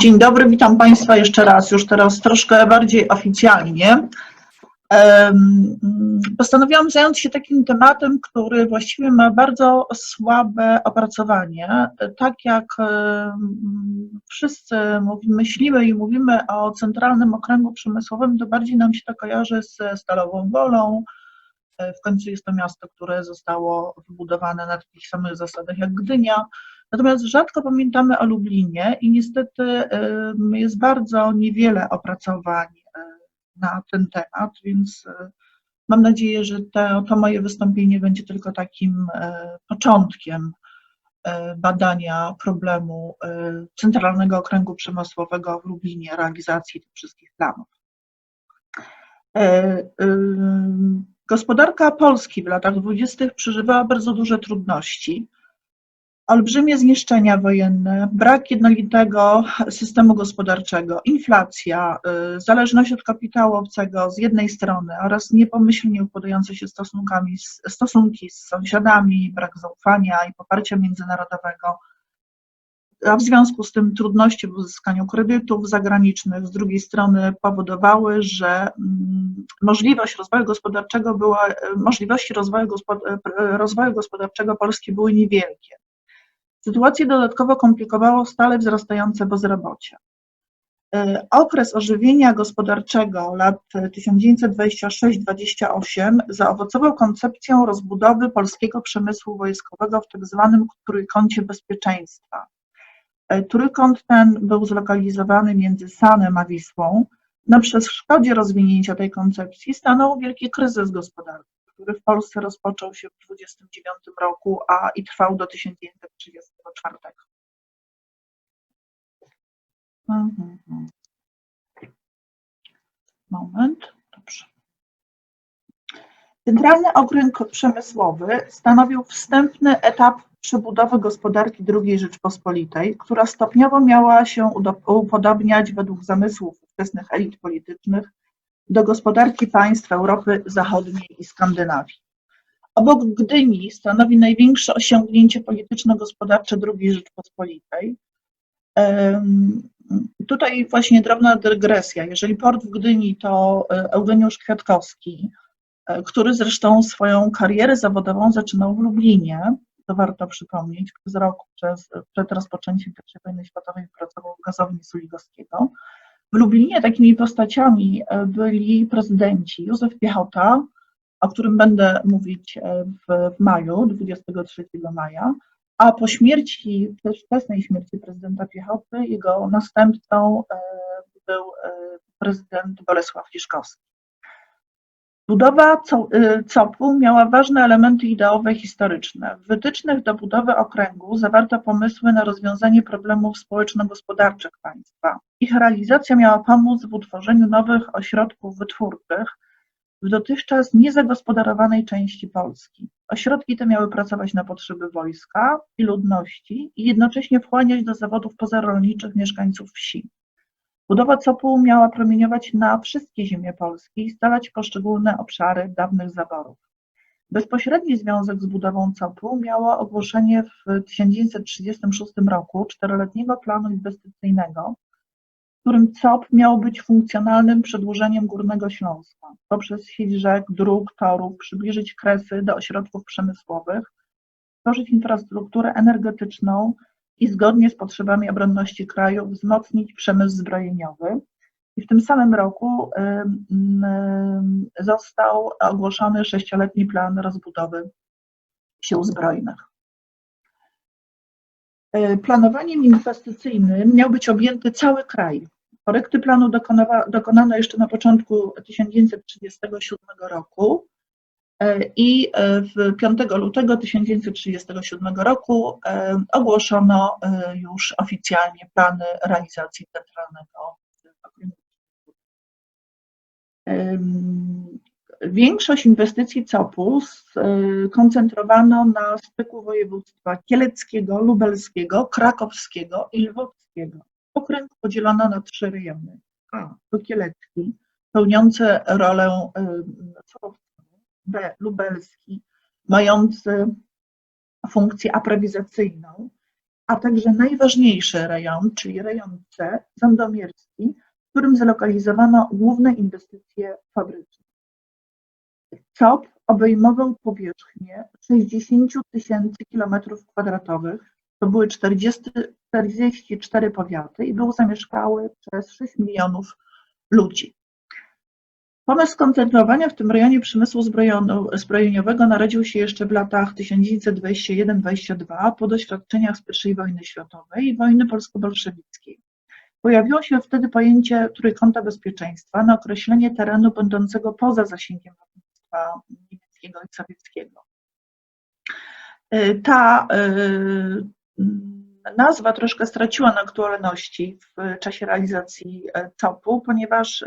Dzień dobry, witam Państwa jeszcze raz, już teraz troszkę bardziej oficjalnie. Postanowiłam zająć się takim tematem, który właściwie ma bardzo słabe opracowanie. Tak jak wszyscy myślimy i mówimy o Centralnym Okręgu Przemysłowym, to bardziej nam się to kojarzy ze Stalową Wolą. E, W końcu jest to miasto, które zostało wybudowane na takich samych zasadach jak Gdynia. Natomiast rzadko pamiętamy o Lublinie i niestety jest bardzo niewiele opracowań e, na ten temat, więc e, mam nadzieję, że to, to moje wystąpienie będzie tylko takim e, początkiem badania problemu Centralnego Okręgu Przemysłowego w Lublinie, realizacji tych wszystkich planów. Gospodarka Polski w latach dwudziestych przeżywała bardzo duże trudności olbrzymie zniszczenia wojenne, brak jednolitego systemu gospodarczego, inflacja, y, zależność od kapitału obcego z jednej strony oraz niepomyślnie układające się stosunkami, stosunki z sąsiadami, brak zaufania i poparcia międzynarodowego, a w związku z tym trudności w uzyskaniu kredytów zagranicznych z drugiej strony powodowały, że mm, możliwość rozwoju gospodarczego była, możliwości rozwoju, gospod, rozwoju gospodarczego Polski były niewielkie. Sytuację dodatkowo komplikowało stale wzrastające bezrobocie. Y, Okres ożywienia gospodarczego lat 1926-28 zaowocował koncepcją rozbudowy polskiego przemysłu wojskowego w tzw. trójkącie bezpieczeństwa. Y, Trójkąt ten był zlokalizowany między Sanem a Wisłą. Na przeszkodzie rozwinięcia tej koncepcji stanął wielki kryzys gospodarczy, który w Polsce rozpoczął się w 1929 roku, a i trwał do 1934. Mhm. Moment, dobrze. Centralny Okręg Przemysłowy stanowił wstępny etap przebudowy gospodarki II Rzeczpospolitej, która stopniowo miała się upodobniać według zamysłów ówczesnych elit politycznych do gospodarki państw Europy Zachodniej i Skandynawii. Obok Gdyni stanowi największe osiągnięcie polityczno-gospodarcze II Rzeczpospolitej. Tutaj właśnie drobna dygresja. Jeżeli port w Gdyni to e, Eugeniusz Kwiatkowski, e, który zresztą swoją karierę zawodową zaczynał w Lublinie, to warto przypomnieć, przez rok przez, przed rozpoczęciem I wojny światowej pracował w gazowni Suligowskiego. W Lublinie takimi postaciami e, byli prezydenci Józef Piechota, o którym będę mówić e, w, maju, 23 maja, a po śmierci, wczesnej śmierci prezydenta Piechoty, jego następcą e, był prezydent Bolesław Liszkowski. Budowa y, COP-u miała ważne elementy ideowe historyczne. W wytycznych do budowy okręgu zawarto pomysły na rozwiązanie problemów społeczno-gospodarczych państwa. Ich realizacja miała pomóc w utworzeniu nowych ośrodków wytwórczych w dotychczas niezagospodarowanej części Polski. Ośrodki te miały pracować na potrzeby wojska i ludności i jednocześnie wchłaniać do zawodów pozarolniczych mieszkańców wsi. Budowa COP-u miała promieniować na wszystkie ziemie Polski i scalać poszczególne obszary dawnych zaborów. Bezpośredni związek z budową COP-u miało ogłoszenie w 1936 roku czteroletniego planu inwestycyjnego, w którym COP miał być funkcjonalnym przedłużeniem Górnego Śląska. Poprzez sieć rzek, dróg, torów przybliżyć Kresy do ośrodków przemysłowych, stworzyć infrastrukturę energetyczną i zgodnie z potrzebami obronności kraju wzmocnić przemysł zbrojeniowy. I w tym samym roku został ogłoszony sześcioletni plan rozbudowy sił zbrojnych. Y, Planowaniem inwestycyjnym miał być objęty cały kraj. Korekty planu dokonano jeszcze na początku 1937 roku i y, w 5 lutego 1937 roku y, ogłoszono już oficjalnie plany realizacji. Ym, Większość inwestycji COP-u skoncentrowano na styku województwa kieleckiego, lubelskiego, krakowskiego i lwowskiego. Okręg podzielono na trzy rejony. A. To kielecki, pełniący rolę. B. Lubelski, mający funkcję aprowizacyjną a także najważniejszy rejon, czyli rejon C, Sandomierski, w którym zlokalizowano główne inwestycje fabryczne. COP obejmował powierzchnię 60 tysięcy kilometrów kwadratowych, to były 40, 44 powiaty i był zamieszkały przez 6 milionów ludzi. Pomysł skoncentrowania w tym rejonie przemysłu zbrojeniowego narodził się jeszcze w latach 1921-22 po doświadczeniach z I wojny światowej i wojny polsko-bolszewickiej. Pojawiło się wtedy pojęcie trójkąta bezpieczeństwa na określenie terenu będącego poza zasięgiem lotnictwa niemieckiego i sowieckiego. Ta nazwa troszkę straciła na aktualności w czasie realizacji COP-u, ponieważ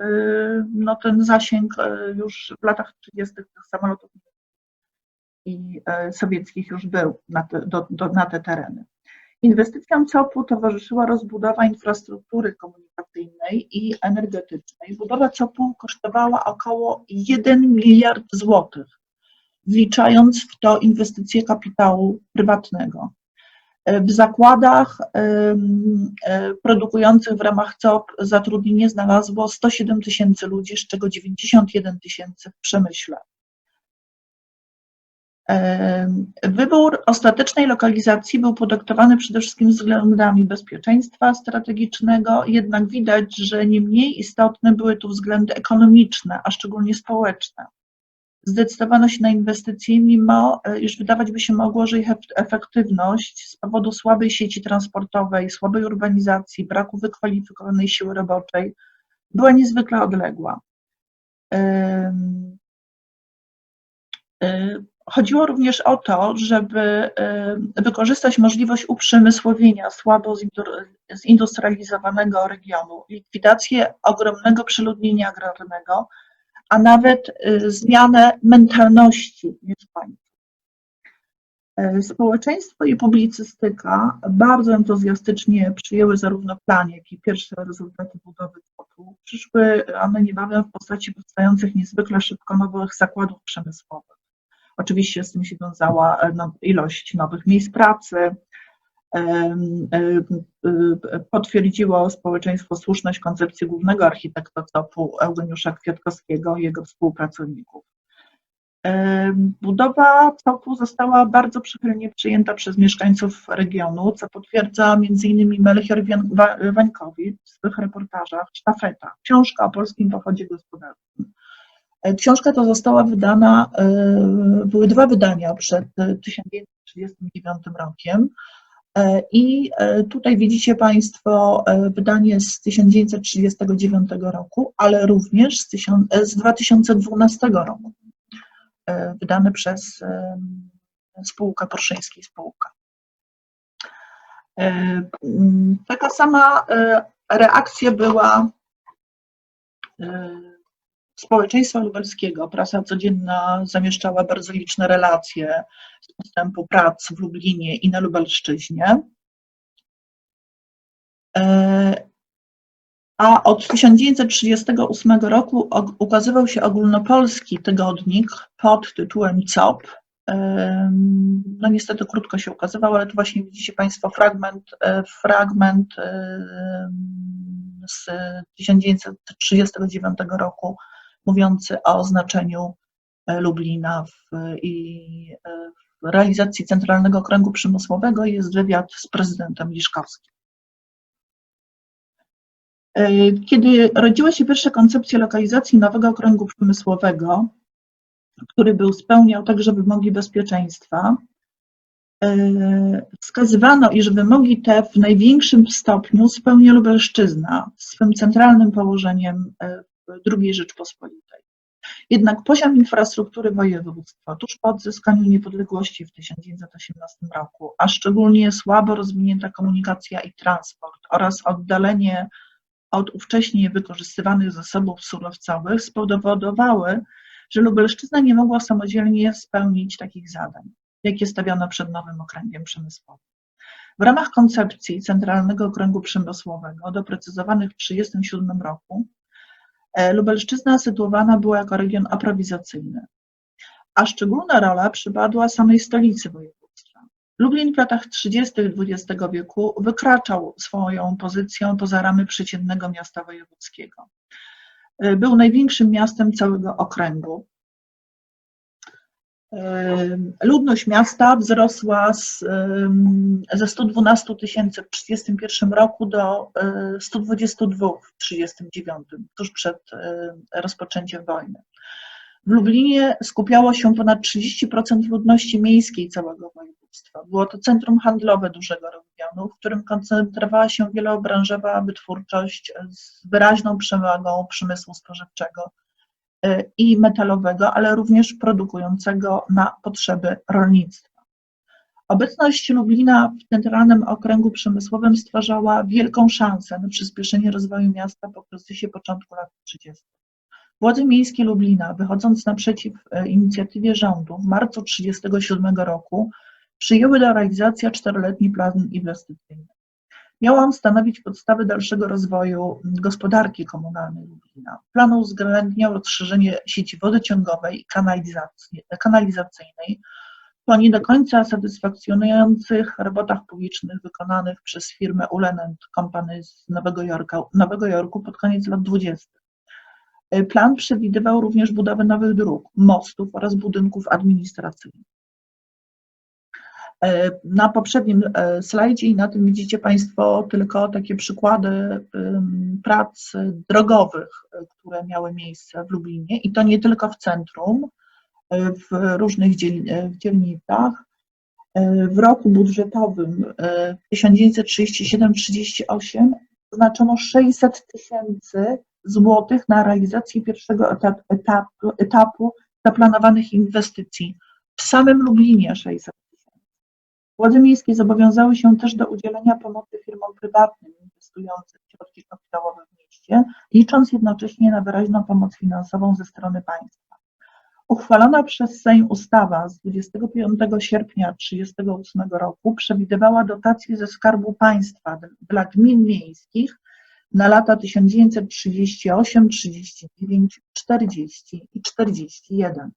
no, ten zasięg już w latach 30. tych samolotów i sowieckich już był na te, do, do, na te tereny. Inwestycjom COP-u towarzyszyła rozbudowa infrastruktury komunikacyjnej i energetycznej. Budowa COP-u kosztowała około 1 miliard złotych, wliczając w to inwestycje kapitału prywatnego. W zakładach produkujących w ramach COP zatrudnienie znalazło 107 tysięcy ludzi, z czego 91 tysięcy w przemyśle. Wybór ostatecznej lokalizacji był podyktowany przede wszystkim względami bezpieczeństwa strategicznego, jednak widać, że nie mniej istotne były tu względy ekonomiczne, a szczególnie społeczne zdecydowano się na inwestycje, mimo e, iż wydawać by się mogło, że ich efektywność z powodu słabej sieci transportowej, słabej urbanizacji, braku wykwalifikowanej siły roboczej była niezwykle odległa. E, chodziło również o to, żeby wykorzystać możliwość uprzemysłowienia słabo zindustrializowanego regionu, likwidację ogromnego przeludnienia agrarnego, a nawet y, zmianę mentalności mieszkańców. E, społeczeństwo i publicystyka bardzo entuzjastycznie przyjęły zarówno plan, jak i pierwsze rezultaty budowy portu. Przyszły one niebawem w postaci powstających niezwykle szybko nowych zakładów przemysłowych. Oczywiście z tym się wiązała e, no, ilość nowych miejsc pracy, potwierdziło społeczeństwo słuszność koncepcji głównego architekta COP-u Eugeniusza Kwiatkowskiego i jego współpracowników. Budowa COP-u została bardzo przychylnie przyjęta przez mieszkańców regionu, co potwierdza m.in. Melchior Wańkowicz w swych reportażach Sztafeta, książka o polskim pochodzie gospodarczym. E, książka ta została wydana, e, były dwa wydania przed 1939 rokiem. E, I e, tutaj widzicie Państwo e, wydanie z 1939 roku, ale również z, 2012 roku, wydane przez spółkę Porszyńskiej Spółka. Taka sama reakcja była społeczeństwa lubelskiego. Prasa codzienna zamieszczała bardzo liczne relacje z postępu prac w Lublinie i na Lubelszczyźnie. E, a od 1938 roku ukazywał się ogólnopolski tygodnik pod tytułem COP. E, no niestety krótko się ukazywał, ale tu właśnie widzicie Państwo fragment, e, fragment z 1939 roku mówiący o znaczeniu e, Lublina w, i e, w realizacji Centralnego Okręgu Przemysłowego jest wywiad z prezydentem Liszkowskim. E, kiedy rodziła się pierwsza koncepcja lokalizacji nowego okręgu przemysłowego, który był spełniał także wymogi bezpieczeństwa, wskazywano, iż wymogi te w największym stopniu spełnia Lubelszczyzna swym centralnym położeniem II Rzeczpospolitej. Jednak poziom infrastruktury województwa tuż po odzyskaniu niepodległości w 1918 roku, a szczególnie słabo rozwinięta komunikacja i transport oraz oddalenie od ówcześnie wykorzystywanych zasobów surowcowych spowodowały, że Lubelszczyzna nie mogła samodzielnie spełnić takich zadań, jakie stawiano przed nowym okręgiem przemysłowym. W ramach koncepcji Centralnego Okręgu Przemysłowego, doprecyzowanych w 1937 roku, Lubelszczyzna sytuowana była jako region aprowizacyjny, a szczególna rola przypadła samej stolicy województwa. Lublin w latach 30. XX wieku wykraczał swoją pozycją poza ramy przeciętnego miasta wojewódzkiego. Był największym miastem całego okręgu. Ludność miasta wzrosła z, ze 112 tysięcy w 1931 roku do 122 w 1939, tuż przed rozpoczęciem wojny. W Lublinie skupiało się ponad 30% ludności miejskiej całego województwa. Było to centrum handlowe dużego regionu, w którym koncentrowała się wielobranżowa wytwórczość z wyraźną przewagą przemysłu spożywczego e, i metalowego, ale również produkującego na potrzeby rolnictwa. Obecność Lublina w centralnym okręgu przemysłowym stwarzała wielką szansę na przyspieszenie rozwoju miasta po kryzysie początku lat 30. Władze miejskie Lublina, wychodząc naprzeciw e, inicjatywie rządu, w marcu 1937 roku przyjęły do realizacji czteroletni plan inwestycyjny. Miał on stanowić podstawy dalszego rozwoju gospodarki komunalnej Lublina. Plan uwzględniał rozszerzenie sieci wodociągowej i kanalizacyjnej po nie do końca satysfakcjonujących robotach publicznych wykonanych przez firmę Ulen Company z Nowego, Jorka, Nowego Jorku pod koniec lat 20. Plan przewidywał również budowę nowych dróg, mostów oraz budynków administracyjnych. E, na poprzednim e, slajdzie i na tym widzicie Państwo tylko takie przykłady prac drogowych, e, które miały miejsce w Lublinie i to nie tylko w centrum, w różnych dzielnicach. W roku budżetowym 1937-38 oznaczono 600 tysięcy złotych na realizację pierwszego etapu, etapu, zaplanowanych inwestycji. W samym Lublinie 600 tysięcy. Władze miejskie zobowiązały się też do udzielenia pomocy firmom prywatnym inwestującym środki kapitałowe w mieście, licząc jednocześnie na wyraźną pomoc finansową ze strony państwa. Uchwalona przez Sejm ustawa z 25 sierpnia 1938 roku przewidywała dotacje ze Skarbu Państwa dla gmin miejskich na lata 1938, 39, 40 i 41.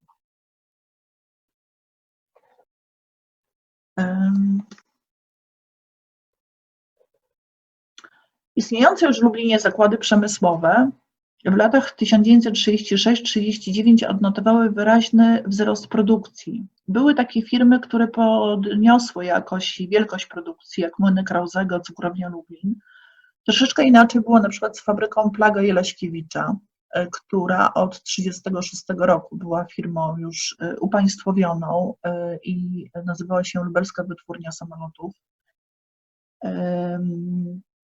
Istniejące już w Lublinie zakłady przemysłowe w latach 1936-39 odnotowały wyraźny wzrost produkcji. Były takie firmy, które podniosły jakość i wielkość produkcji, jak Młyny Krauzego, Cukrownia Lublin, Troszeczkę inaczej było na przykład z fabryką Plaga Jeleśkiewicza, która od 1936 roku była firmą już e, upaństwowioną e, i nazywała się Lubelska Wytwórnia Samolotów.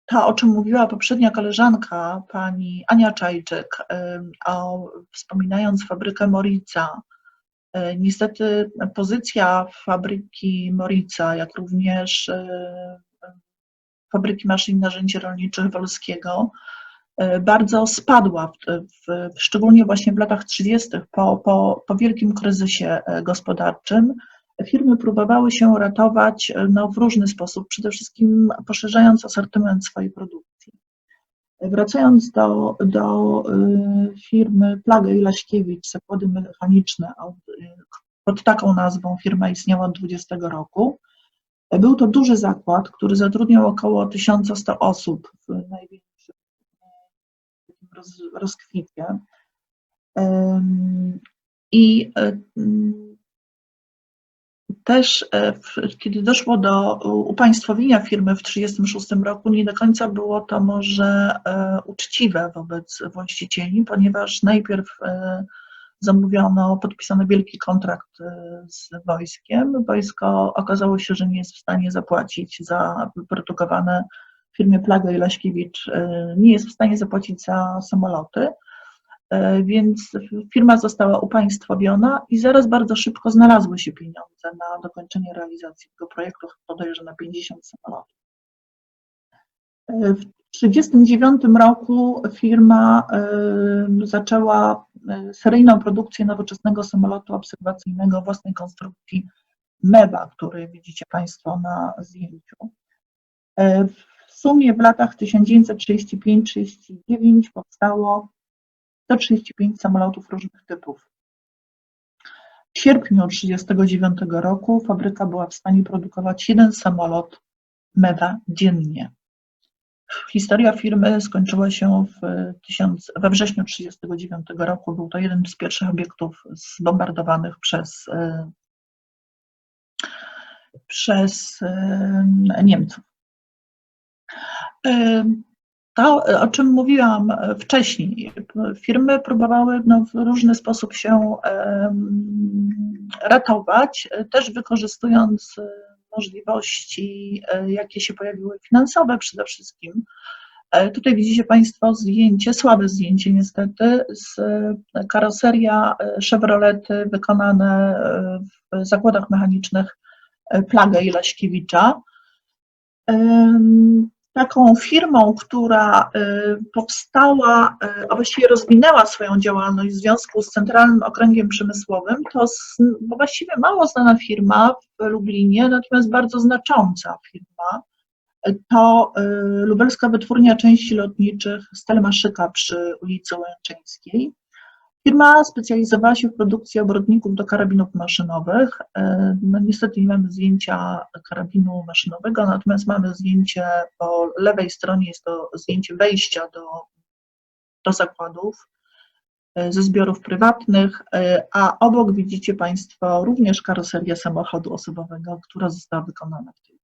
To, o czym mówiła poprzednia koleżanka, pani Ania Czajczyk, o, wspominając fabrykę Morica, niestety pozycja fabryki Morica, jak również fabryki maszyn narzędzi rolniczych Wolskiego e, bardzo spadła, w, w, szczególnie właśnie w latach 30. Po, po, po wielkim kryzysie e, gospodarczym. Firmy próbowały się ratować e, no, w różny sposób, przede wszystkim poszerzając asortyment swojej produkcji. Wracając do, do firmy Plaga i Laśkiewicz, zakłady mechaniczne, pod taką nazwą firma istniała od 20 roku. Był to duży zakład, który zatrudniał około 1100 osób w największym roz, rozkwicie. I też e, kiedy doszło do upaństwowienia firmy w 1936 roku, nie do końca było to może e, uczciwe wobec właścicieli, ponieważ najpierw e, zamówiono, podpisano wielki kontrakt e, z wojskiem. Wojsko okazało się, że nie jest w stanie zapłacić za wyprodukowane firmie Plaga i Laśkiewicz, e, nie jest w stanie zapłacić za samoloty, e, więc firma została upaństwowiona i zaraz bardzo szybko znalazły się pieniądze na dokończenie realizacji tego projektu, podejrzewam na 50 samolotów. W 1939 roku firma zaczęła seryjną produkcję nowoczesnego samolotu obserwacyjnego własnej konstrukcji MEBA, który widzicie Państwo na zdjęciu. Sumie w latach 1935-39 powstało 135 samolotów różnych typów. W sierpniu 1939 roku fabryka była w stanie produkować jeden samolot MEWA dziennie. Historia firmy skończyła się w tysiąc, we wrześniu 1939 roku. Był to jeden z pierwszych obiektów zbombardowanych przez, e, przez e, Niemców. E, to, o czym mówiłam wcześniej, firmy próbowały no, w różny sposób się ratować, też wykorzystując możliwości, e, jakie się pojawiły finansowe przede wszystkim. E, tutaj widzicie Państwo zdjęcie, słabe zdjęcie niestety, z e, karoseria Chevrolety wykonane w zakładach mechanicznych Plagę i Laśkiewicza. Taką firmą, która powstała, a właściwie rozwinęła swoją działalność w związku z Centralnym Okręgiem Przemysłowym, to właściwie mało znana firma w Lublinie, natomiast bardzo znacząca firma. To lubelska wytwórnia części lotniczych Stelmaszyka przy ulicy Łęczyńskiej. Firma specjalizowała się w produkcji obrodników do karabinów maszynowych. E, no niestety nie mamy zdjęcia karabinu maszynowego, natomiast mamy zdjęcie po lewej stronie, jest to zdjęcie wejścia do, do zakładów e, ze zbiorów prywatnych, e, a obok widzicie Państwo również karoserię samochodu osobowego, która została wykonana w tej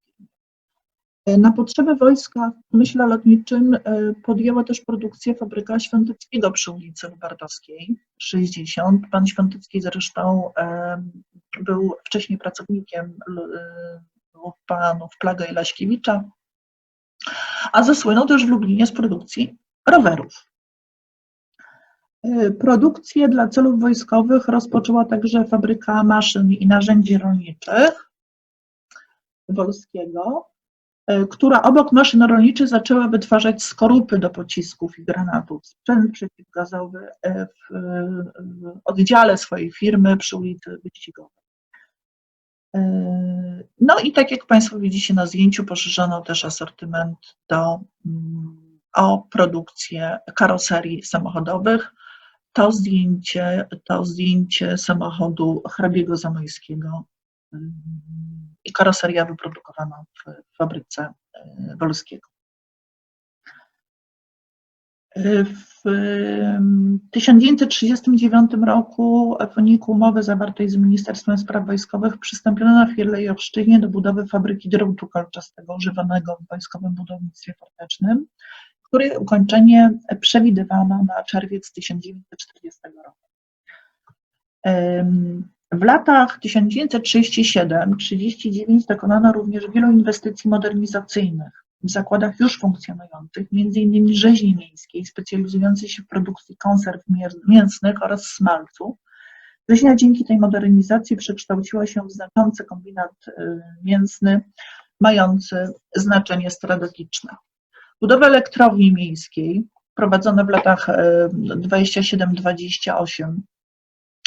na potrzeby wojska w myśle lotniczym e, podjęła też produkcję fabryka Świątyckiego przy ulicy Lubardowskiej 60. Pan Świątycki zresztą e, był wcześniej pracownikiem e, panów Plaga i Laśkiewicza, a zasłynął też w Lublinie z produkcji rowerów. Produkcję dla celów wojskowych rozpoczęła także fabryka maszyn i narzędzi rolniczych Wolskiego, która obok maszyn rolniczych zaczęła wytwarzać skorupy do pocisków i granatów, sprzęt przeciwgazowy e, w, w oddziale swojej firmy przy ulicy Wyścigowej. E, no i tak jak Państwo widzicie na zdjęciu, poszerzono też asortyment do, mm, o produkcję karoserii samochodowych. To zdjęcie, to zdjęcie samochodu hrabiego Zamojskiego i karoseria wyprodukowana w fabryce e, Wolskiego. E, w 1939 roku w wyniku umowy zawartej z Ministerstwem Spraw Wojskowych przystąpiono i Olsztynie do budowy fabryki drobiu kolczastego używanego w wojskowym budownictwie fortecznym, której ukończenie przewidywano na czerwiec 1940 roku. W latach 1937-39 dokonano również wielu inwestycji modernizacyjnych w zakładach już funkcjonujących, m.in. rzeźni miejskiej specjalizującej się w produkcji konserw mięsnych oraz smalcu. Rzeźnia dzięki tej modernizacji przekształciła się w znaczący kombinat y, mięsny mający znaczenie strategiczne. Budowa elektrowni miejskiej prowadzona w latach 27-28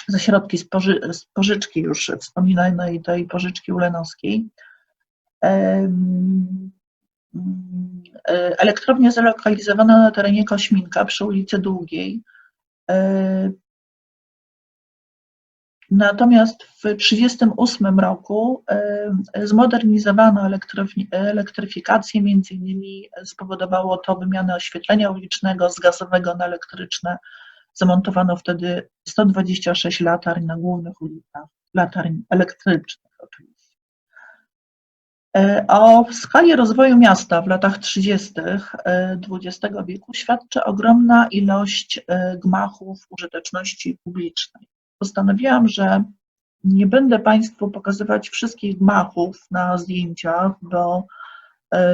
ze środki z, poży, z pożyczki już wspominanej tej pożyczki ulenowskiej. E, elektrownia zalokalizowana na terenie Kośminka przy ulicy Długiej. E, natomiast w 1938 roku e, zmodernizowano elektryfikację, między innymi spowodowało to wymianę oświetlenia ulicznego z gazowego na elektryczne Zamontowano wtedy 126 latarń na głównych ulicach, latarń elektrycznych oczywiście. E, o skali rozwoju miasta w latach 30. XX e, wieku świadczy ogromna ilość e, gmachów użyteczności publicznej. Postanowiłam, że nie będę Państwu pokazywać wszystkich gmachów na zdjęciach, bo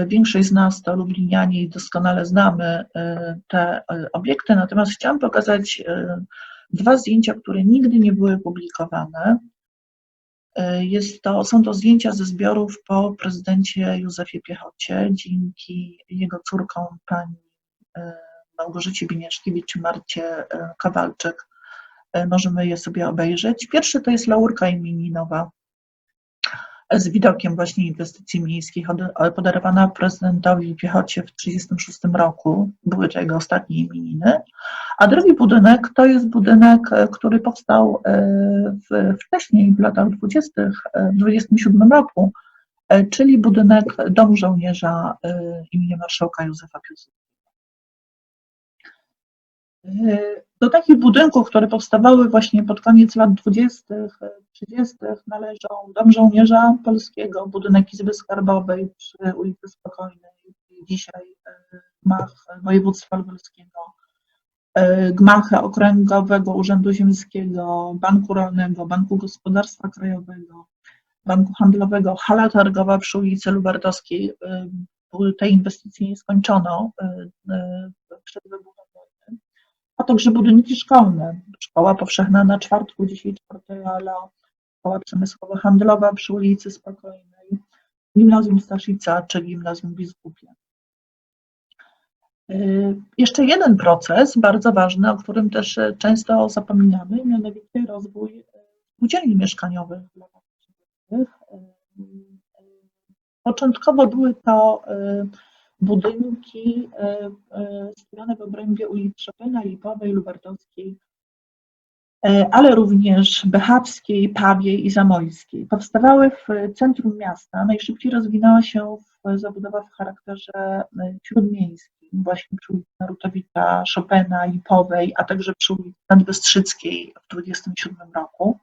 większość z nas to Lublinianie i doskonale znamy e, te e, obiekty, natomiast chciałam pokazać dwa zdjęcia, które nigdy nie były publikowane. Jest to, są to zdjęcia ze zbiorów po prezydencie Józefie Piechocie, dzięki jego córkom pani Małgorzacie Biniaszkiewicz i Marcie Kawalczyk. Możemy je sobie obejrzeć. Pierwszy to jest laurka imieninowa z widokiem właśnie inwestycji miejskich podarowana prezydentowi Piechocie w 1936 roku. Były to jego ostatnie imieniny. A drugi budynek to jest budynek, e, który powstał e, e, w, wcześniej, w latach 20., w 27 roku, czyli budynek Domu Żołnierza imienia marszałka Józefa Piłsudskiego. Do takich budynków, które powstawały właśnie pod koniec lat 20., 30. należą Dom Żołnierza Polskiego, budynek Izby Skarbowej przy ulicy Spokojnej, dzisiaj gmach województwa lubelskiego, gmachy Okręgowego Urzędu Ziemskiego, Banku Rolnego, Banku Gospodarstwa Krajowego, Banku Handlowego, hala targowa przy ulicy Lubartowskiej. Tej inwestycji nie skończono przed wybuchem a także budynki szkolne. Szkoła powszechna na czwartku, dzisiaj 4 ala, szkoła przemysłowo-handlowa przy ulicy Spokojnej, gimnazjum Staszica czy gimnazjum Biskupie. Y, jeszcze jeden proces bardzo ważny, o którym też często zapominamy, mianowicie rozwój y, spółdzielni mieszkaniowych y, Początkowo były to budynki stawiane w obrębie ulic Chopina, Lipowej, Lubartowskiej, ale również Bechabskiej, Pawiej i Zamojskiej. Powstawały w centrum miasta, najszybciej rozwinęła się zabudowa w charakterze śródmiejskim, właśnie przy ulicy Narutowicza, Chopina, Lipowej, a także przy ulicy Nadwystrzyckiej w 27 roku.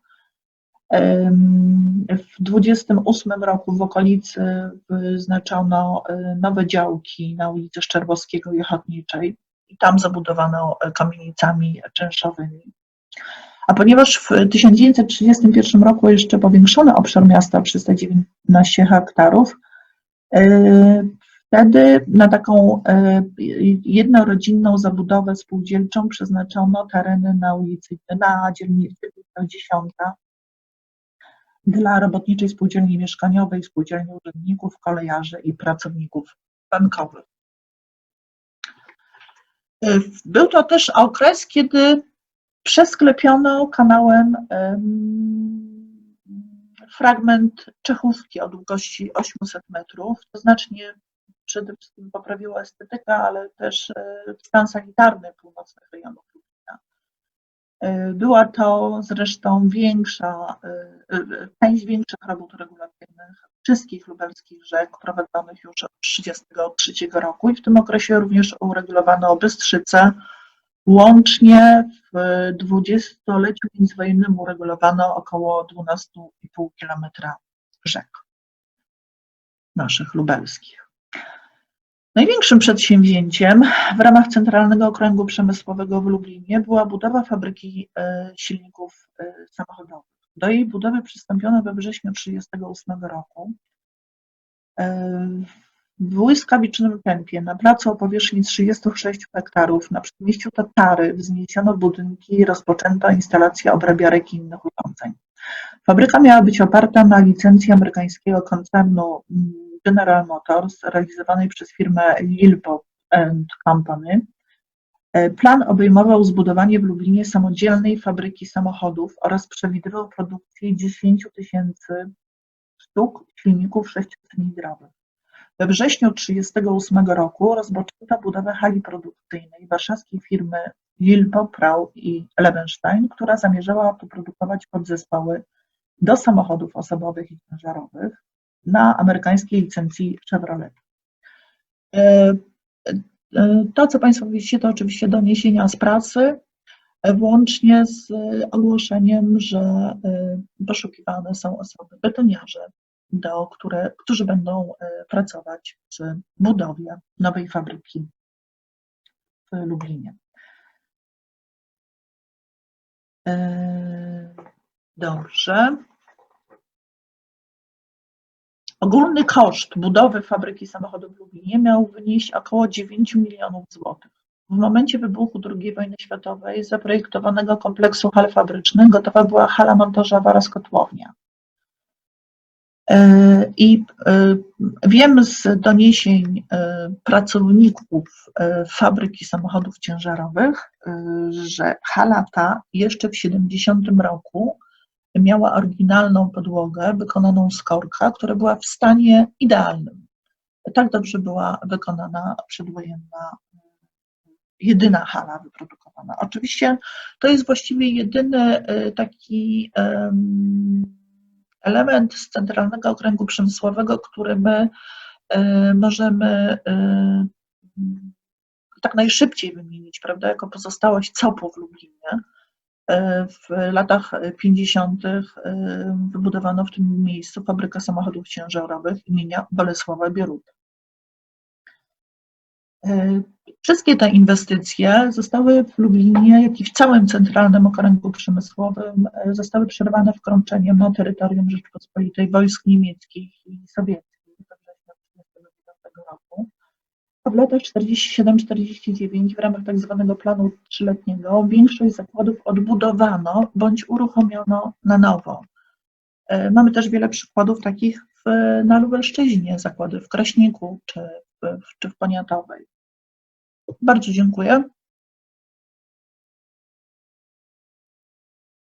W 28 roku w okolicy wyznaczono e, nowe działki na ulicy Szczerbowskiego i Ochotniczej i tam zabudowano e, kamienicami czynszowymi. A ponieważ w 1931 roku jeszcze powiększono obszar miasta 319 hektarów, e, wtedy na taką jednorodzinną zabudowę spółdzielczą przeznaczono tereny na ulicy, na dzielnicy 10, dla Robotniczej Spółdzielni Mieszkaniowej, Spółdzielni Urzędników, Kolejarzy i Pracowników Bankowych. Był to też okres, kiedy przesklepiono kanałem fragment Czechówki o długości 800 metrów. To znacznie przede wszystkim poprawiło estetykę, ale też e, stan sanitarny północnych rejonów była to zresztą większa, e, e, część większych robót regulacyjnych wszystkich lubelskich rzek prowadzonych już od 1933 roku i w tym okresie również uregulowano Bystrzycę. Łącznie w dwudziestoleciu międzywojennym uregulowano około 12,5 km rzek naszych lubelskich. Największym przedsięwzięciem w ramach Centralnego Okręgu Przemysłowego w Lublinie była budowa fabryki e, silników e, samochodowych. Do jej budowy przystąpiono we wrześniu 1938 roku. E, w błyskawicznym tempie na placu o powierzchni 36 hektarów na przedmieściu Tatary wzniesiono budynki i rozpoczęto instalację obrabiarek i innych urządzeń. Fabryka miała być oparta na licencji amerykańskiego koncernu mm, General Motors realizowanej przez firmę Lilpop Company. E, plan obejmował zbudowanie w Lublinie samodzielnej fabryki samochodów oraz przewidywał produkcję 10 tysięcy sztuk silników sześciocylindrowych. We wrześniu 1938 roku rozpoczęto budowę hali produkcyjnej warszawskiej firmy Lilpo, Prau i Levenstein, która zamierzała poprodukować podzespoły do samochodów osobowych i ciężarowych na amerykańskiej licencji Chevrolet. E, e, to, co Państwo widzicie, to oczywiście doniesienia z pracy, e, włącznie z ogłoszeniem, że poszukiwane są osoby betoniarze, do które, którzy będą pracować przy budowie nowej fabryki w Lublinie. Dobrze. Ogólny koszt budowy fabryki samochodów w Lublinie miał wynieść około 9 milionów złotych. W momencie wybuchu II wojny światowej zaprojektowanego kompleksu hal fabrycznych gotowa była hala montażowa oraz kotłownia. E, I e, wiem z doniesień e, pracowników fabryki samochodów ciężarowych, że hala ta jeszcze w 70 roku miała oryginalną podłogę wykonaną z korka, która była w stanie idealnym. Tak dobrze była wykonana przedwojenna jedyna hala wyprodukowana. Oczywiście to jest właściwie jedyny y, taki em, element z Centralnego Okręgu Przemysłowego, który my y, możemy y, tak najszybciej wymienić, prawda, jako pozostałość COP-u w Lublinie. E, W latach 50. e, wybudowano w tym miejscu fabrykę samochodów ciężarowych imienia Bolesława Bieruta. E, Wszystkie te inwestycje zostały w Lublinie, jak i w całym centralnym okręgu przemysłowym, zostały przerwane wkroczeniem na terytorium Rzeczypospolitej wojsk niemieckich i sowieckich w latach 47-49 w ramach tak zwanego planu trzyletniego większość zakładów odbudowano bądź uruchomiono na nowo. E, Mamy też wiele przykładów takich w, na Lubelszczyźnie, zakłady w Kraśniku czy w, czy w Poniatowej. Bardzo dziękuję.